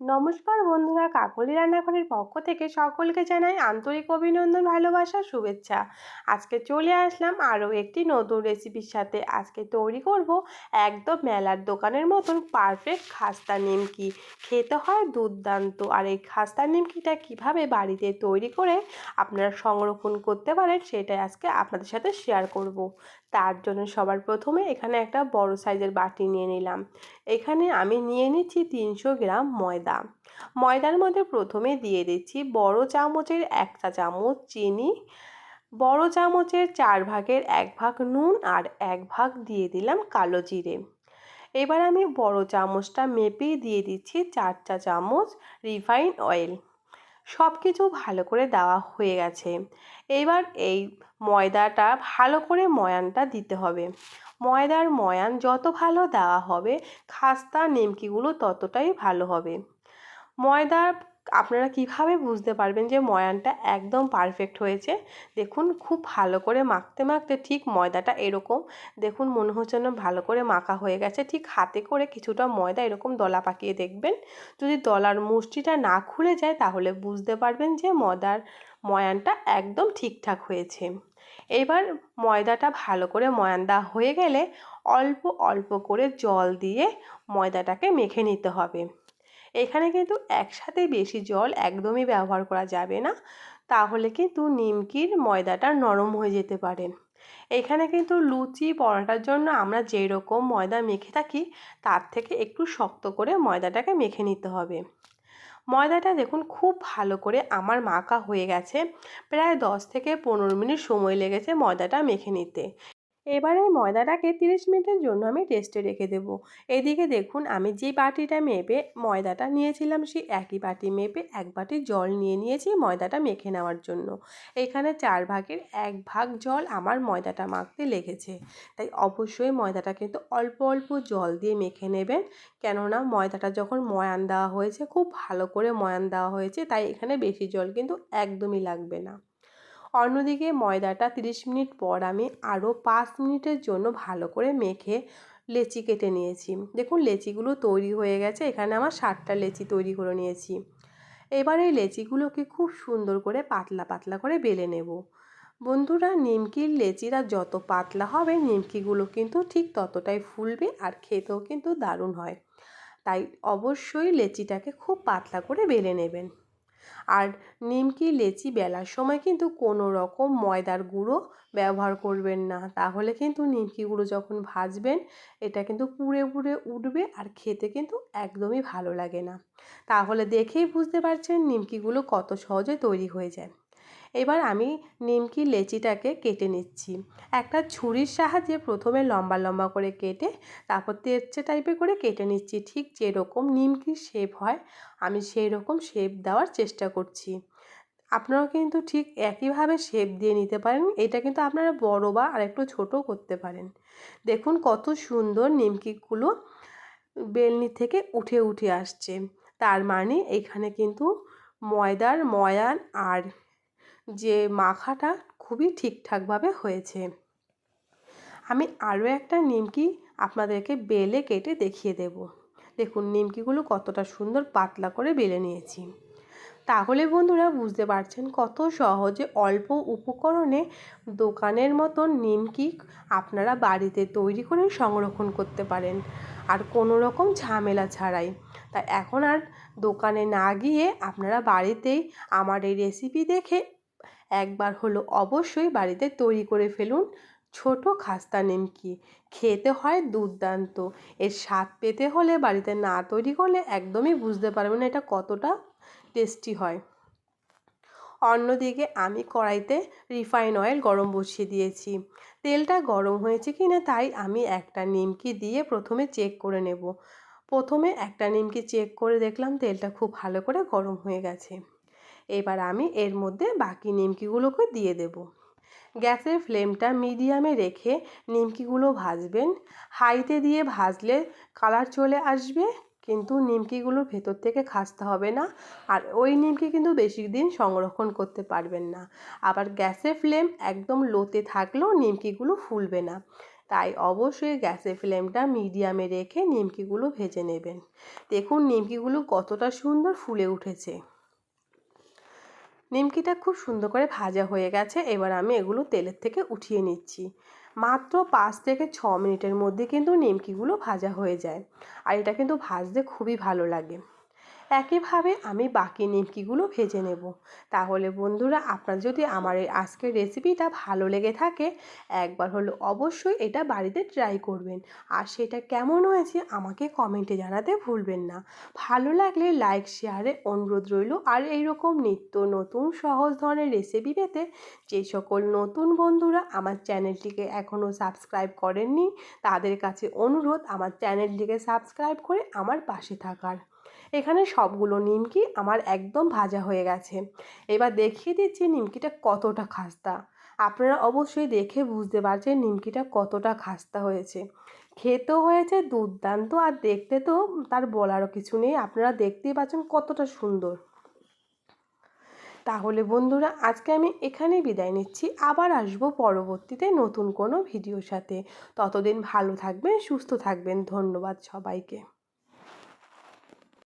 নমস্কার বন্ধুরা, কাকলি রান্নাঘরের পক্ষ থেকে সকলকে জানাই আন্তরিক অভিনন্দন, ভালোবাসা, শুভেচ্ছা। আজকে চলে আসলাম আরও একটি নতুন রেসিপির সাথে। আজকে তৈরি করব একদম মেলার দোকানের মতন পারফেক্ট খাস্তা নিমকি। খেতে হয় দুর্দান্ত। আর এই খাস্তা নিমকিটা কীভাবে বাড়িতে তৈরি করে আপনারা সংরক্ষণ করতে পারেন সেটাই আজকে আপনাদের সাথে শেয়ার করব। তার জন্য সবার প্রথমে এখানে একটা বড় সাইজের বাটি নিয়ে নিলাম। এখানে আমি নিয়ে নিচ্ছি তিনশো গ্রাম ময়দা। ময়দার মধ্যে প্রথমে দিয়ে দিচ্ছি বড় চামচের একটা চামচ চিনি, বড় চামচের চার ভাগের এক ভাগ নুন আর এক ভাগ দিয়ে দিলাম কালো জিরে। এবার আমি বড় চামচটা মেপে দিয়ে দিচ্ছি চার চা চামচ রিফাইন অয়েল। সব কিছু ভালো করে দেওয়া হয়ে গেছে। এবার এই ময়দাটা ভালো করে ময়ানটা দিতে হবে। ময়দার ময়ান যত ভালো দেওয়া হবে, খাস্তা, নিমকিগুলো ততটাই ভালো হবে। ময়দা আপনারা কীভাবে বুঝতে পারবেন যে ময়ানটা একদম পারফেক্ট হয়েছে? দেখুন, খুব ভালো করে মাখতে মাখতে ঠিক ময়দাটা এরকম, দেখুন মনে হচ্ছে না ভালো করে মাখা হয়ে গেছে। ঠিক হাতে করে কিছুটা ময়দা এরকম দলা পাকিয়ে দেখবেন। যদি দলার মুষ্টিটা না খুলে যায়, তাহলে বুঝতে পারবেন যে ময়দার, ময়ানটা একদম ঠিকঠাক হয়েছে। এবার ময়দাটা ভালো করে ময়ান দেওয়া হয়ে গেলে অল্প অল্প করে জল দিয়ে ময়দাটাকে মেখে নিতে হবে। এখানে কিন্তু একসাথে বেশি জল একদমই ব্যবহার করা যাবে না। তাহলে কিন্তু নিমকির ময়দাটা নরম হয়ে যেতে পারে। এখানে কিন্তু লুচি, পরোটার জন্য আমরা যেই রকম ময়দা মেখে থাকি, তার থেকে একটু শক্ত করে ময়দাটাকে মেখে নিতে হবে। ময়দাটা দেখুন খুব ভালো করে আমার মাখা হয়ে গেছে। প্রায় দশ থেকে পনেরো মিনিট সময় লেগেছে ময়দাটা মেখে নিতে। এবার ময়দাটাকে তিরিশ মিনিটের জন্য আমি রেস্টে রেখে দেব। এদিকে দেখুন, আমি যে বাটিটা মেপে ময়দাটা নিয়েছিলাম, সেই একই বাটি মেপে এক বাটি জল নিয়ে নিয়েছি ময়দাটা মেখে নেওয়ার জন্য। এখানে চার ভাগের এক ভাগ জল আমার ময়দাটা মাখতে লেগেছে। তাই অবশ্যই ময়দাটা কিন্তু অল্প অল্প জল দিয়ে মেখে নেবেন। কেননা ময়দাটা যখন ময়ান দেওয়া হয়েছে, খুব ভালো করে ময়ান দেওয়া হয়েছে, তাই এখানে বেশি জল কিন্তু একদমই লাগবে না। অন্যদিকে ময়দাটা 30 মিনিট পর আমি আরও পাঁচ মিনিটের জন্য ভালো করে মেখে লেচি কেটে নিয়েছি। দেখুন, লেচিগুলো তৈরি হয়ে গেছে। এখানে আমার ষাটটা লেচি তৈরি করে নিয়েছি। এবার এই লেচিগুলোকে খুব সুন্দর করে পাতলা পাতলা করে বেলে নেব। বন্ধুরা, নিমকির লেচিরা যত পাতলা হবে, নিমকিগুলো কিন্তু ঠিক ততটাই ফুলবে আর খেতেও কিন্তু দারুণ হয়। তাই অবশ্যই লেচিটাকে খুব পাতলা করে বেলে নেবেন। আর নিমকি লেচি বেলার সময় কিন্তু কোনো রকম ময়দার গুঁড়ো ব্যবহার করবেন না। তাহলে কিন্তু নিমকি গুঁড়ো যখন ভাজবেন, এটা কিন্তু পুড়ে পুড়ে উঠবে আর খেতে কিন্তু একদমই ভালো লাগে না। তাহলে দেখেই বুঝতে পারছেন নিমকিগুলো কত সহজে তৈরি হয়ে যায়। এবার আমি নিমকি লেচিটাকে কেটে নিচ্ছি। একটা ছুরির সাহায্যে প্রথমে লম্বা লম্বা করে কেটে, তারপর তেরচে টাইপের করে কেটে নিচ্ছি। ঠিক যেরকম নিমকির শেপ হয়, আমি সেই রকম শেপ দেওয়ার চেষ্টা করছি। আপনারাও কিন্তু ঠিক একইভাবে শেপ দিয়ে নিতে পারেন। এটা কিন্তু আপনারা বড় বা আরেকটু ছোট করতে পারেন। দেখুন কত সুন্দর নিমকিগুলো বেলনি থেকে উঠে উঠে আসছে। তার মানে এখানে কিন্তু ময়দার ময়ান আর যে মাখাটা খুবই ঠিকঠাকভাবে হয়েছে। আমি আরও একটা নিমকি আপনাদেরকে বেলে কেটে দেখিয়ে দেব। দেখুন, নিমকিগুলো কতটা সুন্দর পাতলা করে বেলে নিয়েছি। তাহলে বন্ধুরা বুঝতে পারছেন কত সহজে অল্প উপকরণে দোকানের মতন নিমকি আপনারা বাড়িতে তৈরি করে সংরক্ষণ করতে পারেন। আর কোনো রকম ঝামেলা ছাড়াই। তাই এখন আর দোকানে না গিয়ে আপনারা বাড়িতেই আমার এই রেসিপি দেখে একবার হলো অবশ্যই বাড়িতে তৈরি করে ফেলুন ছোট খাস্তা নিমকি। খেতে হয় দুর্দান্ত। এর স্বাদ পেতে হলে বাড়িতে না তৈরি করলে একদমই বুঝতে পারবেন না এটা কতটা টেস্টি হয়। অন্যদিকে আমি কড়াইতে রিফাইন অয়েল গরম বসিয়ে দিয়েছি। তেলটা গরম হয়েছে কি না তাই আমি একটা নিমকি দিয়ে প্রথমে চেক করে নেব। প্রথমে একটা নিমকি চেক করে দেখলাম তেলটা খুব ভালো করে গরম হয়ে গেছে। এবার আমি এর মধ্যে বাকি নিমকিগুলোকে দিয়ে দেব। গ্যাসের ফ্লেমটা মিডিয়ামে রেখে নিমকিগুলো ভাজবেন। হাইতে দিয়ে ভাজলে কালার চলে আসবে, কিন্তু নিমকিগুলো ভেতর থেকে খাসতে হবে না। আর ওই নিমকি কিন্তু বেশি দিন সংরক্ষণ করতে পারবেন না। আবার গ্যাসের ফ্লেম একদম লোতে থাকলেও নিমকিগুলো ফুলবে না। তাই অবশ্যই গ্যাসের ফ্লেমটা মিডিয়ামে রেখে নিমকিগুলো ভেজে নেবেন। দেখুন নিমকিগুলো কতটা সুন্দর ফুলে উঠেছে। নিমকিটা খুব সুন্দর করে ভাজা হয়ে গেছে। এবার আমি এগুলো তেলের থেকে উঠিয়ে নিচ্ছি। মাত্র পাঁচ থেকে ছ মিনিটের মধ্যে কিন্তু নিমকিগুলো ভাজা হয়ে যায়। আর এটা কিন্তু ভাজতে খুবই ভালো লাগে। একইভাবে আমি বাকি নিমকিগুলো ভেজে নেব। তাহলে বন্ধুরা, আপনার যদি আমার এই আজকের রেসিপিটা ভালো লেগে থাকে, একবার হলো অবশ্যই এটা বাড়িতে ট্রাই করবেন। আর সেটা কেমন হয়েছে আমাকে কমেন্টে জানাতে ভুলবেন না। ভালো লাগলে লাইক শেয়ারে অনুরোধ রইল। আর এইরকম নিত্য নতুন সহজ ধরনের রেসিপি পেতে যে সকল নতুন বন্ধুরা আমার চ্যানেলটিকে এখনও সাবস্ক্রাইব করেননি, তাদের কাছে অনুরোধ আমার চ্যানেলটিকে সাবস্ক্রাইব করে আমার পাশে থাকার। এখানে সবগুলো নিমকি আমার একদম ভাজা হয়ে গেছে। এবার দেখিয়ে দিচ্ছি নিমকিটা কতটা খাস্তা। আপনারা অবশ্যই দেখে বুঝতে পারছেন নিমকিটা কতটা খাস্তা হয়েছে। খেতেও হয়েছে, দুর্দান্ত, আর দেখতে তো তার বলারও কিছু নেই। আপনারা দেখতেই পাচ্ছেন কতটা সুন্দর। তাহলে বন্ধুরা, আজকে আমি এখানেই বিদায় নিচ্ছি। আবার আসব পরবর্তীতে নতুন কোনো ভিডিওর সাথে। ততদিন ভালো থাকবেন, সুস্থ থাকবেন। ধন্যবাদ সবাইকে।